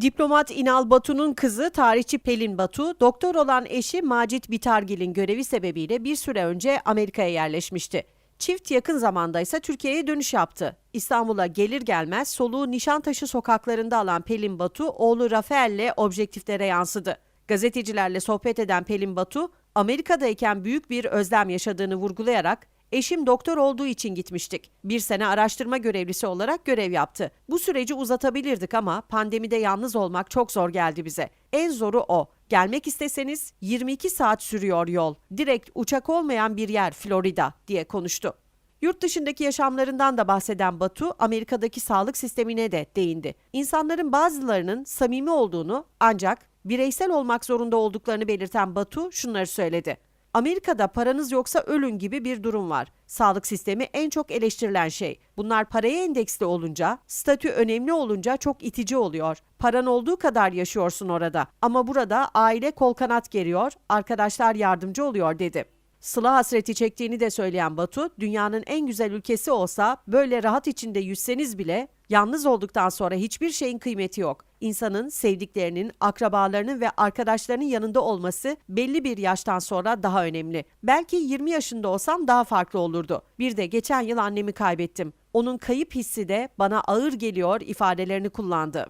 Diplomat İnal Batu'nun kızı tarihçi Pelin Batu, doktor olan eşi Macit Bitargil'in görevi sebebiyle bir süre önce Amerika'ya yerleşmişti. Çift yakın zamanda ise Türkiye'ye dönüş yaptı. İstanbul'a gelir gelmez soluğu Nişantaşı sokaklarında alan Pelin Batu, oğlu Rafael'le objektiflere yansıdı. Gazetecilerle sohbet eden Pelin Batu, Amerika'dayken büyük bir özlem yaşadığını vurgulayarak Eşim doktor olduğu için gitmiştik. Bir sene araştırma görevlisi olarak görev yaptı. Bu süreci uzatabilirdik ama pandemide yalnız olmak çok zor geldi bize. En zoru o. Gelmek isteseniz 22 saat sürüyor yol. Direkt uçak olmayan bir yer Florida diye konuştu. Yurt dışındaki yaşamlarından da bahseden Batu, Amerika'daki sağlık sistemine de değindi. İnsanların bazılarının samimi olduğunu ancak bireysel olmak zorunda olduklarını belirten Batu şunları söyledi. Amerika'da paranız yoksa ölün gibi bir durum var. Sağlık sistemi en çok eleştirilen şey. Bunlar paraya endeksli olunca, statü önemli olunca çok itici oluyor. Paran olduğu kadar yaşıyorsun orada. Ama burada aile kol kanat geriyor, arkadaşlar yardımcı oluyor dedi. Sıla hasreti çektiğini de söyleyen Batu, dünyanın en güzel ülkesi olsa böyle rahat içinde yüzseniz bile yalnız olduktan sonra hiçbir şeyin kıymeti yok. İnsanın sevdiklerinin, akrabalarının ve arkadaşlarının yanında olması belli bir yaştan sonra daha önemli. Belki 20 yaşında olsam daha farklı olurdu. Bir de geçen yıl annemi kaybettim. Onun kayıp hissi de bana ağır geliyor ifadelerini kullandı.